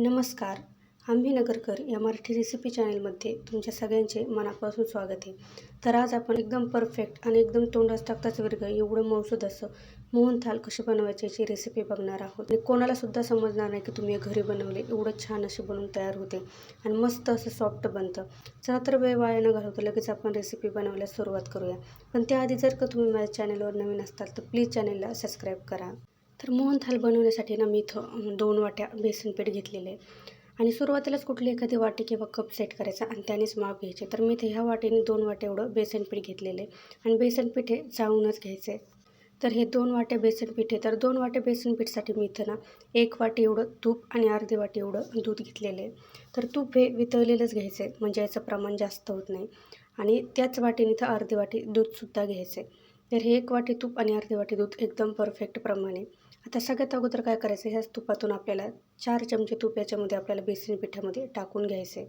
नमस्कार. आम्ही नगरकर या मराठी रेसिपी चॅनलमध्ये तुमच्या सगळ्यांचे मनापासून स्वागत आहे. तर आज आपण एकदम परफेक्ट आणि एकदम तोंडास टाकताच वर्ग एवढं मौसूद असं मोहन थाल कशी बनवायची याची रेसिपी बघणार आहोत. आणि कोणालासुद्धा समजणार नाही की तुम्ही हे घरी बनवले. एवढं छान असे बनवून तयार होते. आणि मस्त असं सॉफ्ट बनतं. चला तर वेळ वाया न घालवतो लगेच आपण रेसिपी बनवायला सुरुवात करूया. पण त्याआधी जर का तुम्ही माझ्या चॅनलवर नवीन असताल तर प्लीज चॅनलला सबस्क्राईब करा. तर मोहन थाल बनवण्यासाठी ना मी इथं दोन वाट्या बेसन पीठ घेतलेले आहे. आणि सुरुवातीलाच कुठली एखादी वाटी किंवा कप सेट करायचा आणि त्यानेच माप घ्यायचे. तर मी इथे ह्या वाटीने दोन वाट्या एवढं बेसन पीठ घेतलेले आहे. आणि बेसन पीठ हे चाळूनच घ्यायचे तर हे दोन वाट्या बेसन पीठ आहे. तर दोन वाट्या बेसन पीठसाठी मी इथं ना एक वाटी एवढं तूप आणि अर्धी वाटी एवढं दूध घेतलेले तर तूप हे वितळलेलंच घ्यायचं आहे म्हणजे याचं प्रमाण जास्त होत नाही. आणि त्याच वाटीने इथं अर्धी वाटी दूधसुद्धा घ्यायचं आहे. तर हे एक वाटी तूप आणि अर्धी वाटी दूध एकदम परफेक्ट प्रमाणे. आता सगळ्यात अगोदर काय करायचं? ह्याच तुपातून आपल्याला चार चमचे तूप याच्यामध्ये आपल्याला बेसन पिठामध्ये टाकून घ्यायचे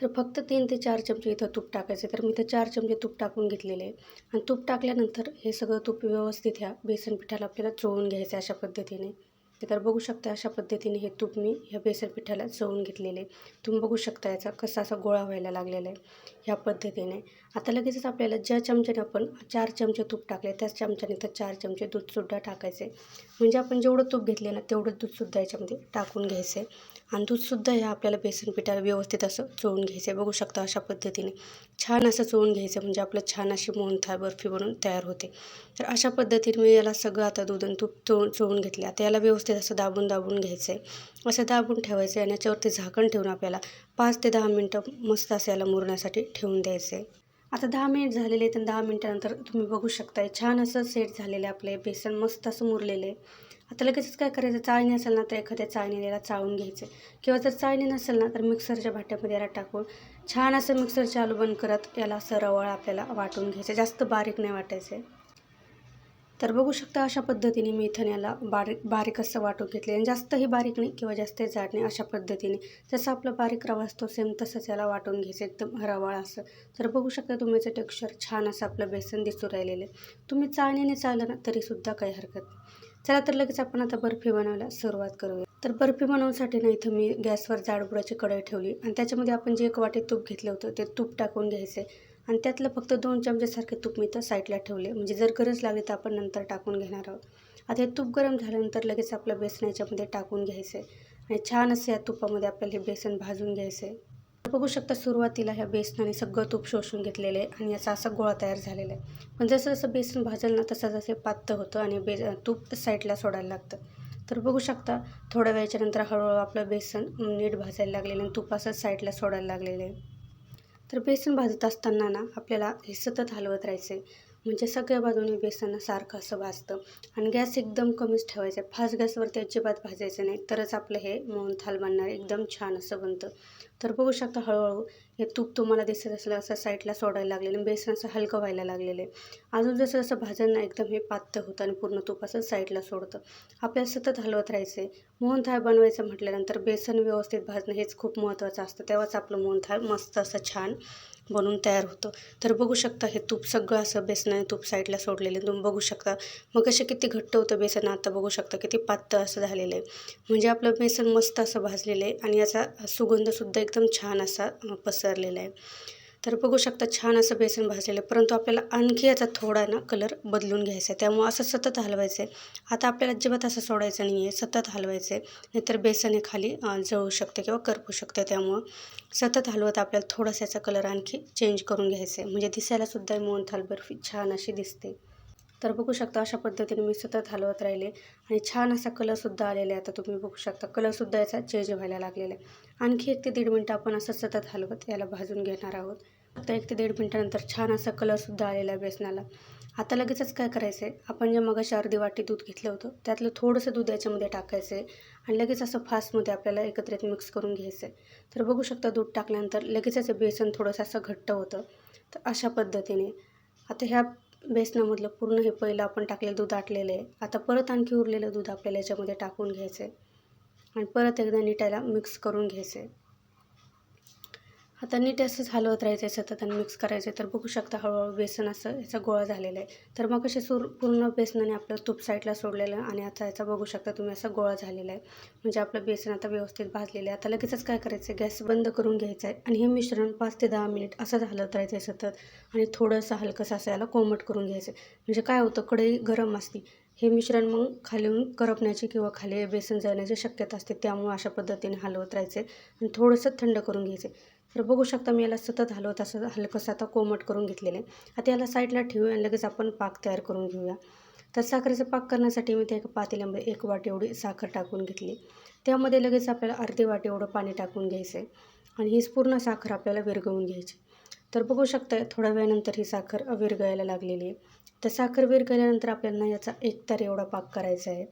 तर फक्त तीन ते चार चमचे इथं तूप टाकायचे तर मी इथं चार चमचे तूप टाकून घेतलेले. आहे आणि तूप टाकल्यानंतर हे सगळं तूप व्यवस्थित ह्या बेसन पिठाला आपल्याला चोळून घ्यायचं अशा पद्धतीने. तर बघू शकता अशा पद्धतीने हे तूप मी ह्या बेसन पिठाला चवून घेतलेले तुम्ही बघू शकता याचा कसा असा गोळा व्हायला लागलेला आहे ह्या पद्धतीने. आता लगेचच आपल्याला ज्या चमच्याने आपण चार चमचे तूप टाकले त्याच चमच्याने तर चार चमचे दूधसुद्धा टाकायचे. म्हणजे आपण जेवढं तूप घेतले ना तेवढं दूधसुद्धा याच्यामध्ये टाकून घ्यायचं. आणि दूधसुद्धा ह्या आपल्याला बेसन पिठाला व्यवस्थित असं चोळून घ्यायचं आहे बघू शकता अशा पद्धतीने. छान असं चोळून घ्यायचं म्हणजे आपलं छान अशी मोहनथाळ बर्फी बनून तयार होते. तर अशा पद्धतीने मी याला सगळं आता दूध आणि तूप चो चोळून घेतले आता याला व्यवस्थित असं दाबून दाबून घ्यायचं आहे असं दाबून ठेवायचं आहे आणि याच्यावरती झाकण ठेवून आपल्याला पाच ते दहा मिनटं मस्त असं याला मुरण्यासाठी ठेवून द्यायचं आहे आता दहा मिनिट झालेले तर दहा मिनटानंतर तुम्ही बघू शकताय. छान असं सेट झालेलं आहे आपले बेसन मस्त असं मुरलेलं आहे. आता लगेचच काय करायचं? चाळणी असेल ना तर एखाद्या चाळणीला याला चाळून घ्यायचं. किंवा जर चाळणी नसेल ना तर मिक्सरच्या भाट्यामध्ये याला टाकून छान असं मिक्सर चालू बंद करत याला असं रवाळ आपल्याला वाटून घ्यायचं. जास्त बारीक नाही वाटायचं. आहे तर बघू शकता अशा पद्धतीने मी इथं याला बारीक बारीक असं वाटून घेतले आणि जास्तही बारीक नाही किंवा जास्तही जाड नाही अशा पद्धतीने. जसं आपला बारीक रवा असतो सेम तसंच याला वाटून घ्यायचं एकदम रवाळ असं. तर बघू शकता तुम्ही याचं टेक्स्चर छान असं आपलं बेसन दिसून राहिलेलं आहे. तुम्ही चाळणीने चाललं ना तरीसुद्धा काही हरकत नाही. चला तर लगेच आपण आता बर्फी बनवायला सुरुवात करूया. तर बर्फी बनवण्यासाठी ना इथं मी गॅसवर जाडबुडाची कढई ठेवली. आणि त्याच्यामध्ये आपण जे एक वाटी तूप घेतलं होतं ते तूप टाकून घ्यायचे आणि त्यातलं फक्त दोन चमच्यासारखे तूप मी तर साईडला ठेवले. म्हणजे जर गरज लागली तर आपण नंतर टाकून घेणार आहोत. आता हे तूप गरम झाल्यानंतर लगेच आपलं बेसन याच्यामध्ये टाकून घ्यायचं आहे आणि छान असं या तुपामध्ये आपल्याला हे बेसन भाजून घ्यायचं आहे बघू शकता सुरुवातीला ह्या बेसनाने सगळं तूप शोषून घेतलेलं आहे आणि याचा असा गोळा तयार झालेला आहे. पण जसं जसं बेसन भाजलं ना तसं जसं पातळ होतं आणि बे तूप साईडला सोडायला लागतं. तर बघू शकता थोड्या वेळाच्या नंतर हळूहळू आपलं बेसन नीट भाजायला लागलेलं आणि तूप असं साईडला सोडायला लागलेलं आहे. तर बेसन भाजत असताना ना आपल्याला हे सतत हलवत राहायचं. आहे म्हणजे सगळ्या बाजूने बेसन सारखं असं भाजतं. आणि गॅस एकदम कमीच ठेवायचा. आहे फास्ट गॅसवरती अजिबात भाजायचं नाही. तरच आपलं हे मोहन थाल बनणार. एकदम छान असं बनतं. तर बघू शकता हळूहळू हे तूप तुम्हाला दिसत असलं असं साईडला सोडायला लागलेलं. बेसन असं हलकं व्हायला लागलेलं आहे. अजून जसं जसं भाजणं एकदम हे पातळ होतं आणि पूर्ण तूप असं साईडला सोडतं. आपल्याला सतत हलवत राहायचं आहे. मोहनथाळ बनवायचं म्हटल्यानंतर बेसन व्यवस्थित भाजणं हेच खूप महत्त्वाचं असतं. तेव्हाच आपलं मोहनथाळ मस्त असं छान बनून तयार होतं. तर बघू शकता हे तूप सगळं असं बेसनाने तूप साईडला सोडलेलं तुम्ही बघू शकता. मग असे किती घट्ट होतं बेसन आता बघू शकता किती पातळ असं झालेलं आहे. म्हणजे आपलं बेसन मस्त असं भाजलेलं आहे आणि याचा सुगंधसुद्धा एकदम छान असा पसरलेला आहे. तर बघू शकता छान असं बेसन भाजलेलं आहे. परंतु आपल्याला आणखी याचा थोडा ना कलर बदलून घ्यायचा आहे. त्यामुळं असं सतत हलवायचं आहे. आता आपल्याला अजिबात असं सोडायचं नाही आहे. सतत हलवायचं आहे. नाहीतर बेसन हे खाली जळू शकते किंवा करपू शकते. त्यामुळं सतत हलवत आपल्याला थोडासा याचा कलर आणखी चेंज करून घ्यायचा आहे. म्हणजे दिसायलासुद्धा मोहन थाल बर्फी छान अशी दिसते. तर बघू शकता अशा पद्धतीने मी सतत हलवत राहिले आणि छान असा कलरसुद्धा आलेला आहे. आता तुम्ही बघू शकता कलरसुद्धा याचा चेंज व्हायला लागलेला आहे. आणखी एक ते दीड मिनटं आपण असं सतत हलवत याला भाजून घेणार आहोत. आता एक ते दीड मिनटानंतर छान असा कलरसुद्धा आलेला आहे बेसनाला. आता लगेचच काय करायचं आहे आपण जे मगाशी अर्धी वाटी दूध घेतलं होतं त्यातलं थोडंसं दूध याच्यामध्ये टाकायचं आहे आणि लगेच असं फास्टमध्ये आपल्याला एकत्रित मिक्स करून घ्यायचं आहे तर बघू शकता दूध टाकल्यानंतर लगेचच बेसन थोडंसं असं घट्ट होतं. तर अशा पद्धतीने. आता ह्या बेसनामधलं पूर्ण हे पहिलं आपण टाकलेलं दूध आटलेलं आहे. आता परत आणखी उरलेलं दूध आपल्याला याच्यामध्ये टाकून घ्यायचं आहे आणि परत एकदा नीटायला मिक्स करून घ्यायचं आहे आता नीट असंच हलवत राहायचं आहे सतत आणि मिक्स करायचं आहे तर बघू शकता हळूहळू बेसन असं याचा गोळा झालेला आहे. तर मग असे सूर पूर्ण बेसनाने आपलं तूप साईडला सोडलेलं आणि आता याचा बघू शकता तुम्ही असा गोळा झालेला आहे. म्हणजे आपलं बेसन आता व्यवस्थित भाजलेलं आहे. आता लगेचच काय करायचं आहे गॅस बंद करून घ्यायचं आहे आणि हे मिश्रण पाच ते दहा मिनिट असंच हलवत राहायचं आहे सतत आणि थोडंसं हलकंसं असं याला कोमट करून घ्यायचं आहे म्हणजे काय होतं? कढई गरम असते. हे मिश्रण मग खालीहून करपण्याची किंवा खाली बेसन जाण्याची शक्यता असते. त्यामुळे अशा पद्धतीने हलवत राहायचे आणि थोडंसं थंड करून घ्यायचे. तर बघू शकता मी याला सतत हलवत असं हलकंसं आता कोमट करून घेतलेलं आहे. आता याला साईडला ठेवू आणि लगेच आपण पाक तयार करून घेऊया. तर साखरेचा पाक करण्यासाठी मी त्या एका पातेल्यामध्ये एक वाटी एवढी साखर टाकून घेतली. त्यामध्ये लगेच आपल्याला अर्धी वाटी एवढं पाणी टाकून घ्यायचं आहे आणि हीच पूर्ण साखर आपल्याला विरघळून घ्यायची. तर बघू शकता थोड्या वेळानंतर ही साखर विरघळायला लागलेली आहे. तर साखर विरघळल्यानंतर आपल्याला याचा एकतर एवढा पाक करायचा आहे.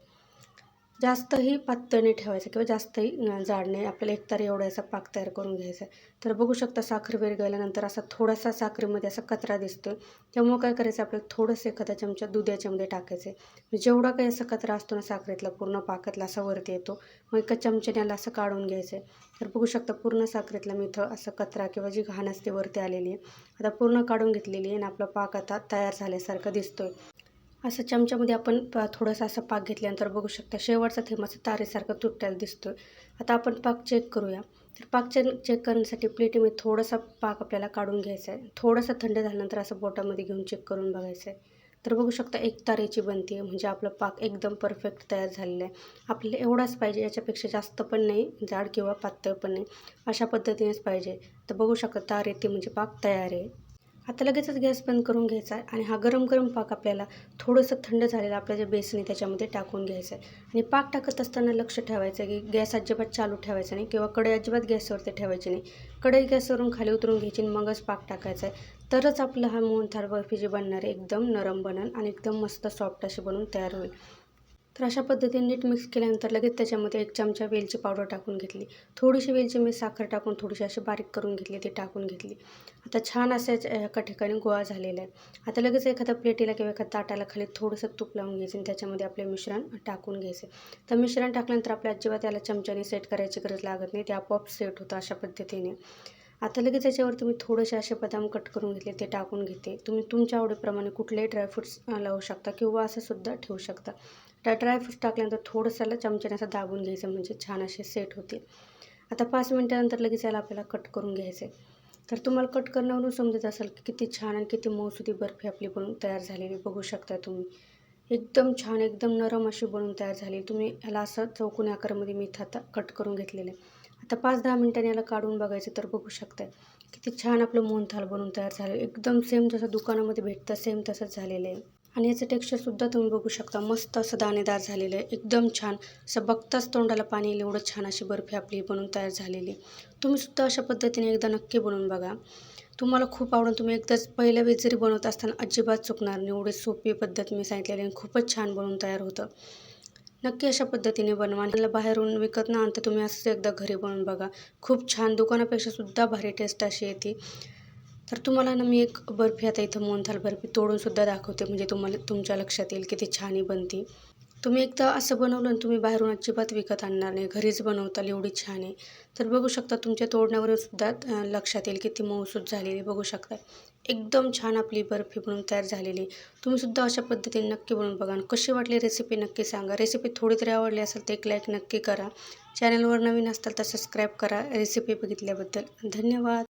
जास्तही पातळ नाही ठेवायचं किंवा जास्तही जाड नाही. आपल्याला एक तर एवढा याचा पाक तयार करून घ्यायचा आहे. तर बघू शकता साखर विरगळल्यानंतर असा थोडासा साखरेमध्ये असा कचरा दिसतो त्यामुळं काय करायचं आपल्याला थोडंसं एखाद्या चमचा दूध याच्यामध्ये टाकायचं आहे. म्हणजे जेवढा काही असा कचरा असतो ना साखरेतला पूर्ण पाकातला असा वरती येतो. मग एका चमच्याने याला असं काढून घ्यायचं आहे. तर बघू शकता पूर्ण साखरेतला मी इथं असं कचरा किंवा जी घाण असते वरती आलेली आहे. आता पूर्ण काढून घेतलेली आहे आणि आपला पाक आता तयार झाल्यासारखं दिसतोय. असं चमच्यामध्ये आपण प थोडंसं असं पाक घेतल्यानंतर बघू शकता शेवटचा थेंब असं तारेसारखं तुटायला दिसतो आहे आता आपण पाक चेक करूया. तर पाक चेक चेक करण्यासाठी प्लेटीमध्ये थोडासा पाक आपल्याला काढून घ्यायचा आहे. थोडंसं थंड झाल्यानंतर असं बोटामध्ये घेऊन चेक करून बघायचं आहे. तर बघू शकता एक तारेची बनते म्हणजे आपलं पाक एकदम परफेक्ट तयार झालेलं आहे. आपल्याला एवढाच पाहिजे याच्यापेक्षा जास्त पण नाही जाड किंवा पातळ पण नाही. अशा पद्धतीनेच पाहिजे. तर बघू शकता तार येते म्हणजे पाक तयार आहे. आता लगेचच गॅस बंद करून घ्यायचा आहे आणि हा गरम गरम पाक आपल्याला थोडंसं थंड झालेलं आपल्या जे बेसन आहे त्याच्यामध्ये टाकून घ्यायचं आहे. आणि पाक टाकत असताना लक्ष ठेवायचं आहे की गॅस अजिबात चालू ठेवायचा नाही किंवा कढई अजिबात गॅसवरती ठेवायची नाही. कढई गॅसवरून खाली उतरून घ्यायची आणि मगच पाक टाकायचा आहे. तरच आपलं हा मोहनथाळ बर्फी जी बनणार आहे. एकदम नरम बनल आणि एकदम मस्त सॉफ्ट अशी बनवून तयार होईल. तर अशा पद्धतीने नीट मिक्स केल्यानंतर लगेच त्याच्यामध्ये एक चमचा वेलची पावडर टाकून घेतली. थोडीशी वेलची मी साखर टाकून थोडीशी अशी बारीक करून घेतली ती टाकून घेतली. आता छान असाच एका ठिकाणी गोळा झालेला आहे आता लगेच एखाद्या प्लेटीला किंवा एखाद्या ताटाला खाली थोडंसं तूप लावून घ्यायचं आणि त्याच्यामध्ये आपले मिश्रण टाकून घ्यायचे. तर मिश्रण टाकल्यानंतर आपल्या अजिबात त्याला चमच्याने सेट करायची गरज लागत नाही ते आपोआप सेट होतं अशा पद्धतीने. आता लगेच त्याच्यावर तुम्ही थोडेसे असे बदाम कट करून घेतले ते टाकून घेते. तुम्ही तुमच्या आवडीप्रमाणे कुठलेही ड्रायफ्रुट्स लावू शकता किंवा असं सुद्धा ठेवू शकता. तर ड्रायफ्रूट्स टाकल्यानंतर थोडंसं चमच्याने असं दाबून घ्यायचं म्हणजे छान असे सेट होतील. आता पाच मिनटानंतर लगेच याला आपल्याला कट करून घ्यायचं आहे तर तुम्हाला कट करण्यावरून समजत असेल की किती छान आणि किती मौसुदी बर्फी आपली बनून तयार झालेली बघू शकता तुम्ही. एकदम छान एकदम नरम अशी बनवून तयार झाली. तुम्ही याला असं चौकोनी आकारामध्ये मी आता कट करून घेतलेलं आहे. आता पाच दहा मिनटांनी याला काढून बघायचं तर बघू शकताय. किती छान आपलं मोहनथाल बनवून तयार झालं. एकदम सेम जसं दुकानामध्ये भेटतं सेम तसंच झालेलं आहे. आणि याचं टेक्स्चरसुद्धा तुम्ही बघू शकता. मस्त असं दाणेदार झालेलं आहे. एकदम छान. असं बघताच तोंडाला पाणी येईल. एवढं छान अशी बर्फी आपली बनवून तयार झालेली तुम्ही सुद्धा अशा पद्धतीने एकदा नक्की बनवून बघा. तुम्हाला खूप आवडून तुम्ही एकदाच पहिल्या वेळेस जरी बनवत असताना अजिबात चुकणार नाही. एवढी सोपी पद्धत मी सांगितलेली आणि खूपच छान बनवून तयार होतं. नक्की अशा पद्धतीने बनवा. आणि बाहेरून विकत ना आणता तुम्ही असंच एकदा घरी बनवून बघा. खूप छान. दुकानापेक्षा सुद्धा भारी टेस्ट अशी येते. तर तुम्हाला ना मी एक बर्फी आता इथं मोहनथाल बर्फी तोडूनसुद्धा दाखवते म्हणजे तुम्हाला तुमच्या लक्षात येईल किती छान बनते. तुम्ही एकदा असं बनवलं आणि तुम्ही बाहेरून अजिबात विकत आणणार नाही घरीच बनवताल एवढी छान आहे. तर बघू शकता तुमच्या तोडण्यावरून सुद्धा लक्षात येईल किती मऊसूद झालेली बघू शकता. एकदम छान आपली बर्फी बनवून तयार झालेली तुम्ही सुद्धा अशा पद्धतीने नक्की बनवून बघा. आणि कशी वाटली रेसिपी नक्की सांगा. रेसिपी थोडी तरी आवडली असेल तर एक लाईक नक्की करा. चॅनलवर नवीन असताल तर सबस्क्राईब करा. रेसिपी बघितल्याबद्दल धन्यवाद.